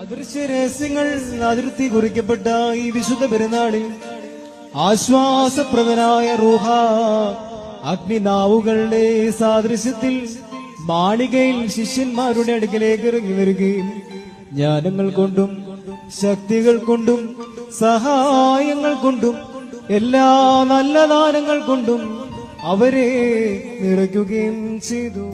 രഹസ്യങ്ങൾ അതിർത്തി കുറിക്കപ്പെട്ട ഈ വിശുദ്ധ പെരുന്നാളിൽ ആശ്വാസപ്രദനായ റൂഹ അഗ്നിനാവുകളുടെ സാദൃശ്യത്തിൽ മാളികയിൽ ശിഷ്യന്മാരുടെ അടുക്കലേക്ക് ഇറങ്ങി വരികയും ജ്ഞാനങ്ങൾ കൊണ്ടും ശക്തികൾ കൊണ്ടും സഹായങ്ങൾ കൊണ്ടും എല്ലാ നല്ല ദാനങ്ങൾ കൊണ്ടും അവരെ നിറയ്ക്കുകയും ചെയ്തു.